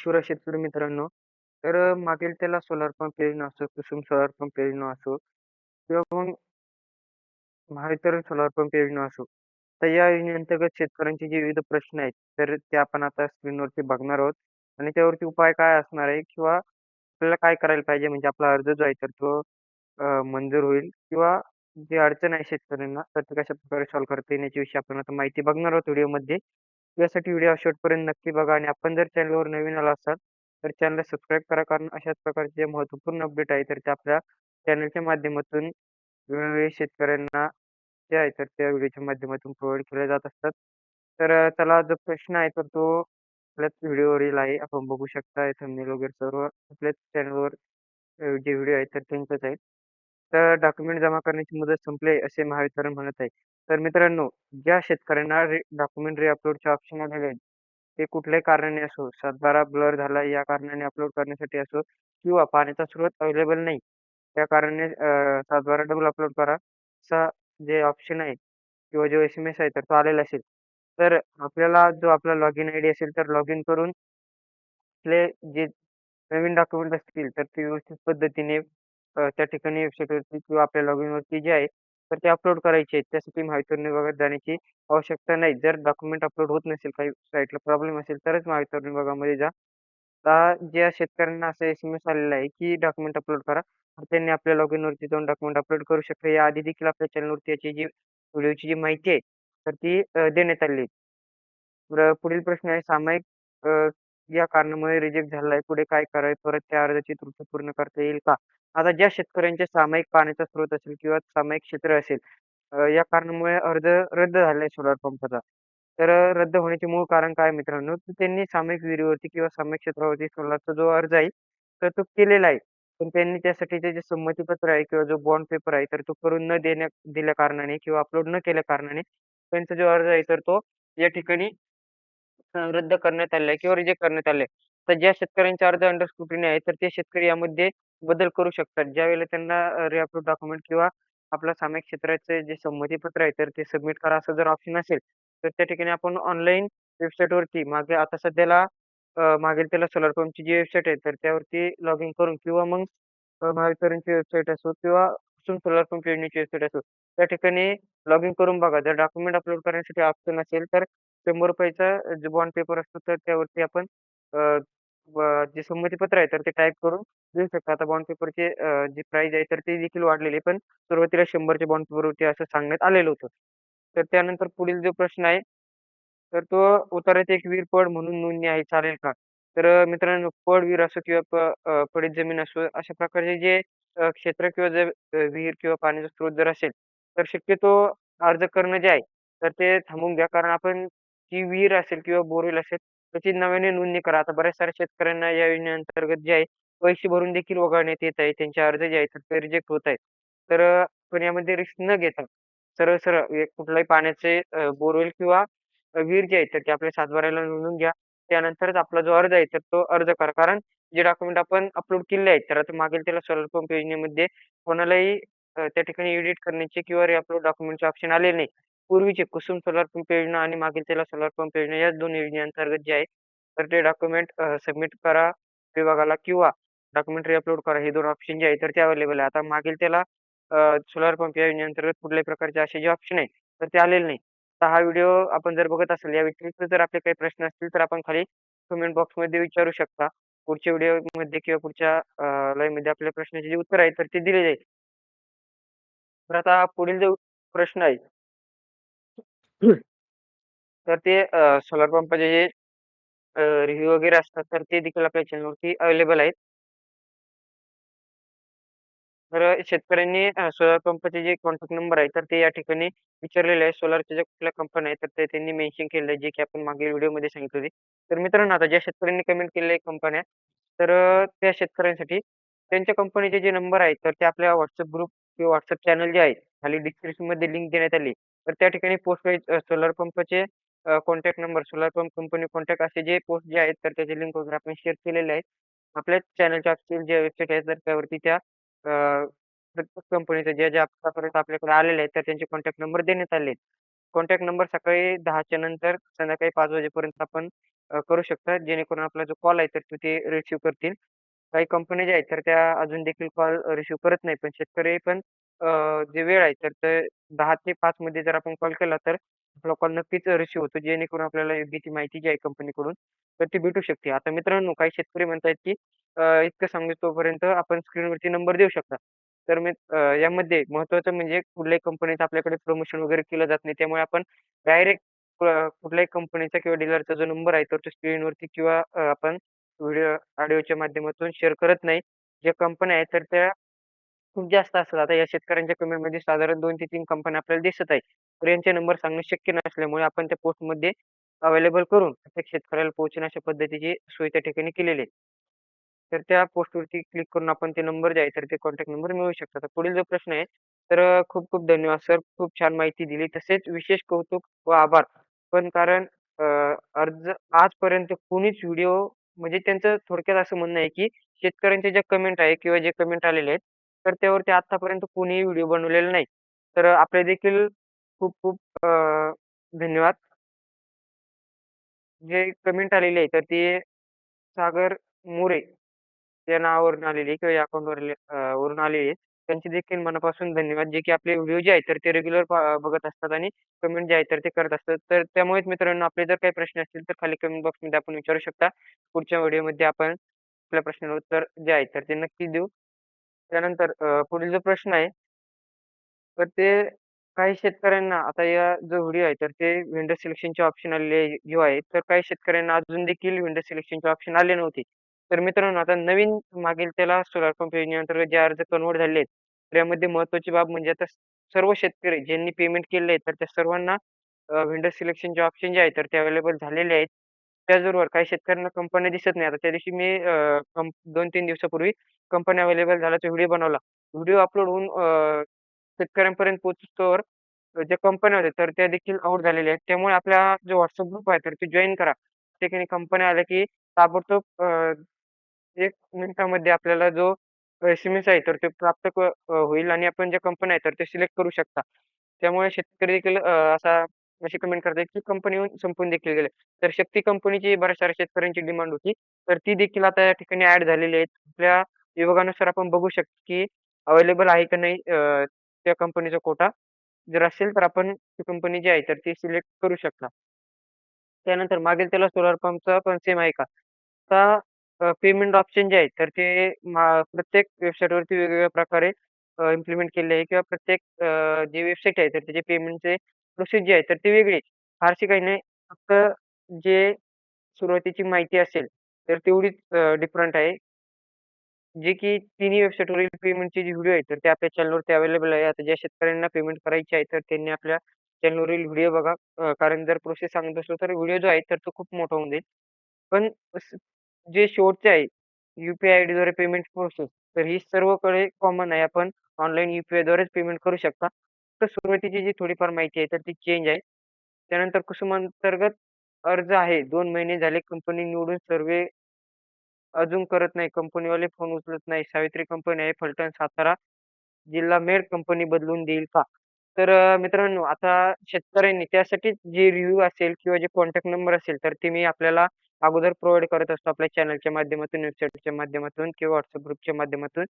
शिवराज शेतकरी मित्रांनो, तर अ, मागील त्याला सोलार पंप योजना असो, कुसुम सोलार पंप योजना असो किंवा मग महावितरण सोलार पंप योजना असो, तर या योजनेअंतर्गत शेतकऱ्यांचे जे विविध प्रश्न आहेत, तर ते आपण आता स्क्रीनवरती बघणार आहोत आणि त्यावरती उपाय काय असणार आहे किंवा आपल्याला काय करायला पाहिजे म्हणजे आपला अर्ज जो आहे तर तो अ, मंजूर होईल किंवा जी अडचण आहे शेतकऱ्यांना, तर ती कशाप्रकारे सॉल्व्ह करता येईल याच्याविषयी आपण आता माहिती बघणार आहोत व्हिडिओमध्ये. यासाठी व्हिडिओ शेवटपर्यंत नक्की बघा आणि आपण जर चॅनलवर नवीन आला असाल, तर चॅनलला सबस्क्राईब करा. कारण अशाच प्रकारचे महत्त्वपूर्ण अपडेट आहे, तर ते आपल्या चॅनलच्या माध्यमातून वेळोवेळी शेतकऱ्यांना जे आहे, तर त्या व्हिडिओच्या माध्यमातून प्रोव्हाइड केले जात असतात. तर त्याला जो प्रश्न आहे, तर तो आपल्याच व्हिडिओवरील आहे. आपण बघू शकता थंबनेल वगैरे सर्व आपल्याच चॅनलवर जे व्हिडिओ आहेत, तर त्यांचेच आहेत. तर डॉक्युमेंट जमा करण्याची मुदत संपली आहे, असे महावितरण म्हणत आहे. तर मित्रांनो, ज्या शेतकऱ्यांना रि डॉक्युमेंट री-अपलोडचे ऑप्शन आलेले आहेत, ते कुठल्याही कारणाने असो, सातबारा ब्लर झाला या कारणाने अपलोड करण्यासाठी असो किंवा पाण्याचा स्रोत अवेलेबल नाही, त्या कारणाने अ, सातबारा डबल अपलोड करा, असा जे ऑप्शन आहे किंवा जो एस-एम-एस आहे, तर तो आलेला असेल. तर आपल्याला जो आपला लॉगिन आयडी असेल, तर लॉगिन करून आपले जे नवीन डॉक्युमेंट असतील, तर ते व्यवस्थित पद्धतीने अ, त्या ठिकाणी वेबसाईटवरती किंवा आपल्या लॉगिनवरती जे आहे, तर ते अपलोड करायचे आहेत. त्यासाठी महावितरण विभागात जाण्याची आवश्यकता नाही. जर डॉक्युमेंट अपलोड होत नसेल, काही साईटला प्रॉब्लेम असेल, तरच महावितरण विभागामध्ये जा. आता ज्या शेतकऱ्यांना असा एस-एम-एस आलेला आहे, की डॉक्युमेंट अपलोड करा, तर त्यांनी आपल्या लॉगिनवरती जाऊन डॉक्युमेंट अपलोड करू शकता. याआधी देखील आपल्या चॅनलवरती याची जी व्हिडिओची जी माहिती आहे, तर ती अ, देण्यात आलेली आहे. तर पुढील प्रश्न आहे सामायिक अ, या कारणामुळे रिजेक्ट झालेला आहे. पुढे काय करावे? परत त्या अर्जाची त्रुटी पूर्ण करता येईल का? आता ज्या शेतकऱ्यांचे सामायिक पाण्याचा स्रोत असेल किंवा सामायिक क्षेत्र असेल, अ, या कारणामुळे अर्ज रद्द झालाय आहे सोलार पंपाचा. तर अ, रद्द होण्याचे मूळ कारण काय मित्रांनो? तर त्यांनी सामायिक विहिरीवरती किंवा सामायिक क्षेत्रावरती सोलारचा जो अर्ज आहे, तर तो केलेला आहे. पण त्यांनी त्यासाठीचे जे संमतीपत्र आहे किंवा जो बॉन्ड पेपर आहे, तर तो करून न देण्या दिल्या कारणाने किंवा अपलोड न केल्या कारणाने त्यांचा जो अर्ज आहे, तर तो या ठिकाणी अ, रद्द करण्यात आले आहे किंवा रिजेक्ट करण्यात आले आहे. तर ज्या शेतकऱ्यांचे अर्ज अंडर स्क्रुटिनी आहे, तर ते शेतकरी यामध्ये बदल करू शकतात. ज्यावेळेला त्यांना अ, री-अपलोड डॉक्युमेंट किंवा आपलं सामायिक क्षेत्राचे जे संमतीपत्र आहे, तर ते सबमिट करा असं जर ऑप्शन असेल, तर त्या ठिकाणी आपण ऑनलाईन वेबसाईटवरती मागे आता सध्याला अ, मागेल त्याला सोलार पंपची जी वेबसाईट आहे, तर त्यावरती लॉग इन करून किंवा मग अ, महावितरणची वेबसाईट असो किंवा कुसुम सोलार पंप योजनेची वेबसाईट असेल त्या ठिकाणी लॉग इन करून बघा. जर डॉक्युमेंट अपलोड करण्यासाठी ऑप्शन असेल, तर शंभर रुपयाचा जो बॉन्ड पेपर असतो, तर त्यावरती आपण जे संमतीपत्र आहे, तर ते टाइप करून देऊ शकता. आता बॉन्ड पेपरचे जे जी आहे, तर ती देखील वाढलेली पण सुरुवातीला 100च्या बॉन्ड पेपर होते असं सांगण्यात आलेलं होतं. तर त्यानंतर पुढील जो प्रश्न आहे, तर तो उतारायचा एक विहीर, पड म्हणून नोंदणी आहे, चालेल का? तर मित्रांनो पड, विहीर असो किंवा प पडीत जमीन असो, अशा प्रकारचे जे अ, क्षेत्र किंवा जर अ, विहीर किंवा पाण्याचा स्रोत जर असेल, तर शक्यतो अर्ज करणं जे आहे, तर ते थांबवून घ्या. कारण आपण जी विहीर असेल किंवा बोरवेल असेल, त्याची नव्याने नोंदणी करा. आता बऱ्याच साऱ्या शेतकऱ्यांना या योजनेअंतर्गत जे आहे, पैसे भरून देखील वगळण्यात येत आहे. त्यांचे अर्ज जे आहेत, ते रिजेक्ट होत आहेत. तर अ, पण यामध्ये रिस्क न घेता सरळ-सरळ कुठल्याही पाण्याचे अ, बोरवेल किंवा अ, विहीर जे आहे, तर ते आपल्या सातबाऱ्याला नोंदवून घ्या. त्यानंतरच आपला जो अर्ज आहे, तर तो अर्ज करा. कारण जे डॉक्युमेंट आपण अपलोड केले आहेत, तर आता मागील त्याला सोलर पंप योजनेमध्ये कोणालाही अ, त्या ठिकाणी एडिट करण्याचे किंवा री-अपलोड डॉक्युमेंटचे ऑप्शन आलेले नाही. पूर्वीचे कुसुम सोलार पंप योजना आणि मागील त्याला सोलार पंप योजना या दोन योजनेअंतर्गत जे आहे, तर ते डॉक्युमेंट सबमिट करा विभागाला किंवा डॉक्युमेंट री-अपलोड करा. हे दोन ऑप्शन जे आहे, तर ते अवेलेबल आहे. आता मागील त्याला सोलार पंप या योजनेअंतर्गत कुठल्याही प्रकारचे असे जे ऑप्शन आहे, तर ते आलेले नाही. तर हा व्हिडिओ आपण जर बघत असाल, या व्यतिरिक्त जर आपले काही प्रश्न असतील, तर आपण खाली कमेंट बॉक्समध्ये विचारू शकता. पुढच्या व्हिडिओमध्ये किंवा पुढच्या अ, लाईव्हमध्ये आपल्या प्रश्नाचे जे उत्तर आहे, तर ते दिले जाईल. तर आता पुढील जो प्रश्न आहे तर ते सोलार पंपाचे जे रिव्ह्यू वगैरे असतात, तर ते देखील आपल्या चॅनलवरती अवेलेबल आहेत. तर अ, शेतकऱ्यांनी अ, सोलार पंपाचे जे कॉन्टॅक्ट नंबर आहे, तर ते या ठिकाणी विचारलेले आहे. सोलारच्या ज्या कुठल्या कंपन्या आहेत, तर ते त्यांनी मेन्शन केलेलं आहे, जे की आपण मागील व्हिडिओमध्ये सांगितले होती. तर मित्रांनो, आता ज्या शेतकऱ्यांनी कमेंट केलेल्या कंपन्या, तर अ, त्या शेतकऱ्यांसाठी त्यांच्या कंपनीचे जे नंबर आहेत, तर ते आपल्या WhatsApp ग्रुप किंवा WhatsApp चॅनल जे आहे, खाली डिस्क्रिप्शनमध्ये लिंक देण्यात आली तर त्या ठिकाणी post wise solar पंपाचे contact number, solar pump company contact असे जे पोस्ट जे आहेत, तर त्याचे लिंक वगैरे आपण शेअर केलेले आहेत. आपल्या चॅनलच्या ऑफिशियल जे वेबसाईट आहे, तर त्यावरती त्या अ, प्रत्येक कंपनीचे जे, जे आतापर्यंत आपल्याकडे आलेले आहेत, तर त्यांचे कॉन्टॅक्ट नंबर देण्यात आले आहेत. कॉन्टॅक्ट नंबर सकाळी 10च्या नंतर संध्याकाळी 5 वाजेपर्यंत आपण अ, करू शकता जेणेकरून आपला जो कॉल आहे तर तो ते रिसिव्ह करतील. काही कंपन्या ज्या आहेत तर त्या अजून देखील कॉल रिसिव्ह करत नाही. पण शेतकरी पण अ, जे वेळ आहे तर ते 10 ते 5 मध्ये जर आपण कॉल केला तर लोकांना नक्कीच रिसीव्ह होतो. जेणेकरून आपल्याला योग्य ती माहिती जी आहे कंपनीकडून तर ती भेटू शकते. आता मित्रांनो काही शेतकरी म्हणतायत की अ, इतकं सांगितोपर्यंत आपण स्क्रीनवरती नंबर देऊ शकता. तर मी अ, यामध्ये महत्त्वाचं म्हणजे कुठल्याही कंपनीचं आपल्याकडे प्रमोशन वगैरे केलं जात नाही. त्यामुळे आपण डायरेक्ट अ, कुठल्याही कंपनीचा किंवा डीलरचा जो नंबर आहे तर तो स्क्रीनवरती किंवा अ, आपण व्हिडिओ ऑडिओच्या माध्यमातून शेअर करत नाही. ज्या कंपन्या आहेत तर त्या खूप जास्त असतात. आता या शेतकऱ्यांच्या कमेंटमध्ये साधारण 2 ते 3 कंपन्या आपल्याला दिसत आहे. तर यांचे नंबर सांगणे शक्य नसल्यामुळे आपण त्या पोस्टमध्ये अवेलेबल करून प्रत्येक शेतकऱ्याला पोहोचेल अशा पद्धतीची सोय त्या ठिकाणी केलेली आहे. तर त्या पोस्टवरती क्लिक करून आपण ते नंबर जे आहे तर ते कॉन्टॅक्ट नंबर मिळवू शकता. तर पुढील जो प्रश्न आहे तर अ, खूप खूप धन्यवाद सर. खूप छान माहिती दिली. तसेच विशेष कौतुक व आभार. पण कारण अ, अर्ज आजपर्यंत कोणीच व्हिडिओ म्हणजे त्यांचं थोडक्यात असं म्हणणं आहे, की शेतकऱ्यांच्या ज्या कमेंट आहे किंवा जे कमेंट आलेले आहेत, तर त्यावरती आत्तापर्यंत कोणीही व्हिडिओ बनवलेला नाही. तर आपले देखील खूप खूप अ, धन्यवाद. जे कमेंट आलेली आहे तर ते सागर मोरे या नावावरून आलेली आहे किंवा या अकाउंटवर अ, वरून आलेली आहे. त्यांचे देखील मनापासून धन्यवाद. जे की आपले व्हिडिओ जे आहेत तर ते रेग्युलर बघत असतात आणि कमेंट जे आहे तर ते करत असतात. तर त्यामुळेच मित्रांनो आपले जर काही प्रश्न असतील तर खाली कमेंट बॉक्समध्ये आपण विचारू शकता. पुढच्या व्हिडिओमध्ये आपण आपल्या प्रश्नाला उत्तर जे आहे तर ते नक्की देऊ. त्यानंतर अ, पुढील जो प्रश्न आहे तर ते काही शेतकऱ्यांना आता या जो व्हिडिओ आहे तर ते व्हेंडर सिलेक्शनचे ऑप्शन आलेले जो आहे, तर काही शेतकऱ्यांना अजून देखील व्हेंडर सिलेक्शनचे ऑप्शन आले नव्हते. तर मित्रांनो आता नवीन मागील त्याला सोलार पंप योजनेअंतर्गत जे अर्ज कन्व्हर्ट झाले आहेत, तर यामध्ये महत्त्वाची बाब म्हणजे आता सर्व शेतकरी ज्यांनी पेमेंट केले आहे, तर त्या सर्वांना व्हेंडर सिलेक्शनचे ऑप्शन जे आहेत, तर ते अवेलेबल झालेले आहेत. त्याचबरोबर काही शेतकऱ्यांना कंपन्या दिसत नाही. आता त्या दिवशी मी अ, कंप 2-3 दिवसापूर्वी कंपन्या अवेलेबल झाल्याचा व्हिडिओ बनवला. व्हिडिओ अपलोड होऊन अ, शेतकऱ्यांपर्यंत पोहोचतोवर ज्या कंपन्या होत्या तर त्या देखील आउट झालेल्या आहेत. त्यामुळे आपला जो WhatsApp ग्रुप आहे तर ते जॉइन करा. त्या ठिकाणी कंपन्या आल्या की ताबडतोब अ, 1 मिनिटामध्ये आपल्याला जो एस-एम-एस आहे तर ते प्राप्त क अ, होईल आणि आपण ज्या कंपन्या आहेत तर ते सिलेक्ट करू शकता. त्यामुळे शेतकरी देखील अ, असा अशी कमेंट करतायत की कंपनी संपून देखील गेले. तर शक्ती कंपनीची बऱ्याच शेतकऱ्यांची डिमांड होती. तर ती देखील आता या ठिकाणी ॲड झालेली आहेत. आपल्या विभागानुसार आपण बघू शकतो की अवेलेबल आहे का नाही अ, त्या कंपनीचा कोटा. जर असेल तर आपण ती कंपनी जी आहे तर ती सिलेक्ट करू शकता. त्यानंतर मागेल त्याला सोलार पंपचा पण सेम आहे का? आता पेमेंट ऑप्शन जे आहे तर ते मा प्रत्येक वेबसाईटवरती वेगवेगळ्या प्रकारे इम्प्लिमेंट केले आहे किंवा प्रत्येक अ, जी वेबसाईट आहे तर त्याचे पेमेंटचे प्रोसेस जी आहे तर ती वेगळी फारशी काही नाही. फक्त जे सुरुवातीची माहिती असेल तर तेवढीच डिफरंट आहे. जे की तिन्ही वेबसाईटवरील पेमेंटचे जे व्हिडिओ आहेत, तर ते आपल्या चॅनलवरती अवेलेबल आहे. आता ज्या शेतकऱ्यांना पेमेंट करायची आहे, तर त्यांनी आपल्या चॅनलवरील व्हिडिओ बघा. अ, कारण जर प्रोसेस सांगत असलो, तर व्हिडिओ जो आहे, तर तो खूप मोठा होऊन जाईल. पण जे शेवटचे आहे, यू-पी-आय आयडीद्वारे पेमेंट प्रोसेस, तर ही सर्वकडे कॉमन आहे. आपण ऑनलाईन यू-पी-आयद्वारेच पेमेंट करू शकता. फक्त सुरुवातीची जी थोडीफार माहिती आहे, तर ती चेंज आहे. त्यानंतर कुसुमांतर्गत अर्ज आहे. दोन महिने झाले कंपनी निवडून सर्वे अजून करत नाही. कंपनीवाले फोन उचलत नाही. सावित्री कंपनी आहे फलटण, सातारा जिल्हा मेड कंपनी बदलून देईल का? तर मित्रांनो आता शेतकऱ्यांनी त्यासाठी जे रिव्ह्यू असेल किंवा जे कॉन्टॅक्ट नंबर असेल, तर ते मी आपल्याला अगोदर प्रोव्हाइड करत असतो आपल्या चॅनलच्या माध्यमातून, वेबसाईटच्या माध्यमातून किंवा व्हॉट्सअप ग्रुपच्या माध्यमातून.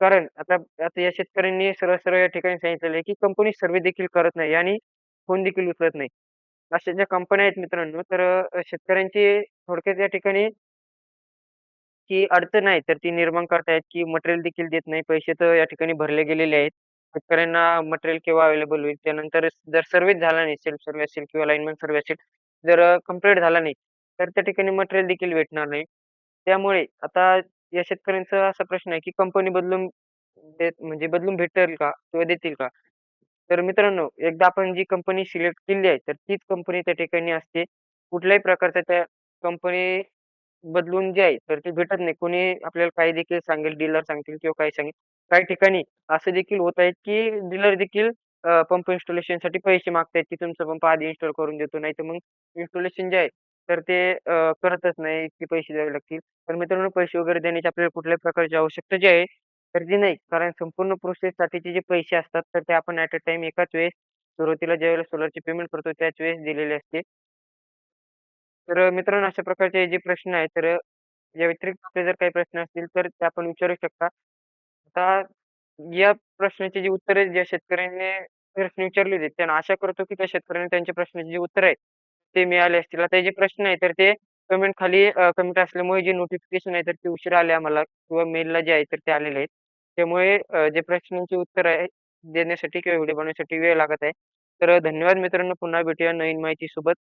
कारण आता आता या शेतकऱ्यांनी सरळ-सरळ या ठिकाणी सांगितलेलं आहे, की कंपनी सर्व्हे देखील करत नाही आणि फोन देखील उचलत नाही. अशा ज्या कंपन्या आहेत मित्रांनो, तर अ, शेतकऱ्यांची थोडक्यात या ठिकाणी की अडचण आहे, तर ती निर्माण करतायत, की मटेरियल देखील देत नाही. पैसे तर या ठिकाणी भरले गेलेले आहेत. शेतकऱ्यांना मटेरियल केव्हा अवेलेबल होईल? त्यानंतर जर सर्व्हेच झाला नाही, सेल्फ सर्व्हे असेल किंवा लाईनमन सर्व्हे असेल, जर अ, कंप्लीट झाला नाही, तर त्या ठिकाणी मटेरियल देखील भेटणार नाही. त्यामुळे आता या शेतकऱ्यांचा असा प्रश्न आहे, की कंपनी बदलून देत म्हणजे बदलून भेटेल का? किंवा देतील का? तर मित्रांनो, एकदा आपण जी कंपनी सिलेक्ट केली आहे, तर तीच कंपनी त्या ठिकाणी असते. कुठल्याही प्रकारचा त्या कंपनी बदलून जे आहे, तर ते भेटत नाही. कोणी आपल्याला काही देखील सांगेल, डीलर सांगतील किंवा काही सांगेल. काही ठिकाणी असं देखील होत आहे, की डीलर देखील अ, पंप इन्स्टॉलेशनसाठी पैसे मागतायत, की तुमचा पंप आधी इन्स्टॉल करून देतो. नाहीतर मग इन्स्टॉलेशन जे आहे, तर ते अ, करतच नाही. इतके पैसे द्यावे लागतील. तर मित्रांनो, पैसे वगैरे देण्याची आपल्याला कुठल्याही प्रकारची आवश्यकता जी आहे, तर ती नाही. कारण संपूर्ण प्रोसेससाठीचे जे पैसे असतात, तर ते आपण ॲट अ टाईम एकाच वेळेस सुरुवातीला ज्यावेळेला सोलारची पेमेंट करतो, त्याच वेळेस दिलेले असते. तर अ, मित्रांनो अशा प्रकारचे जे प्रश्न आहेत तर अ, या व्यतिरिक्त आपले जर काही प्रश्न असतील तर ते आपण विचारू शकता. आता या प्रश्नाची जी उत्तरे ज्या शेतकऱ्यांनी प्रश्न विचारले होते, त्यांना आशा करतो की त्या शेतकऱ्यांनी त्यांच्या प्रश्नाची जी उत्तरं आहेत, ते मिळाले असतील. आता जे प्रश्न आहे तर ते कमेंट खाली कमेंट असल्यामुळे जे नोटिफिकेशन आहे तर ते उशिरा आले आम्हाला किंवा मेलला जे आहे तर ते आलेले आहेत. त्यामुळे जे प्रश्नांची उत्तर आहे देण्यासाठी किंवा व्हिडिओ बनवण्यासाठी वेळ लागत आहे. तर धन्यवाद मित्रांनो. पुन्हा भेटूया नवीन माहितीसोबत.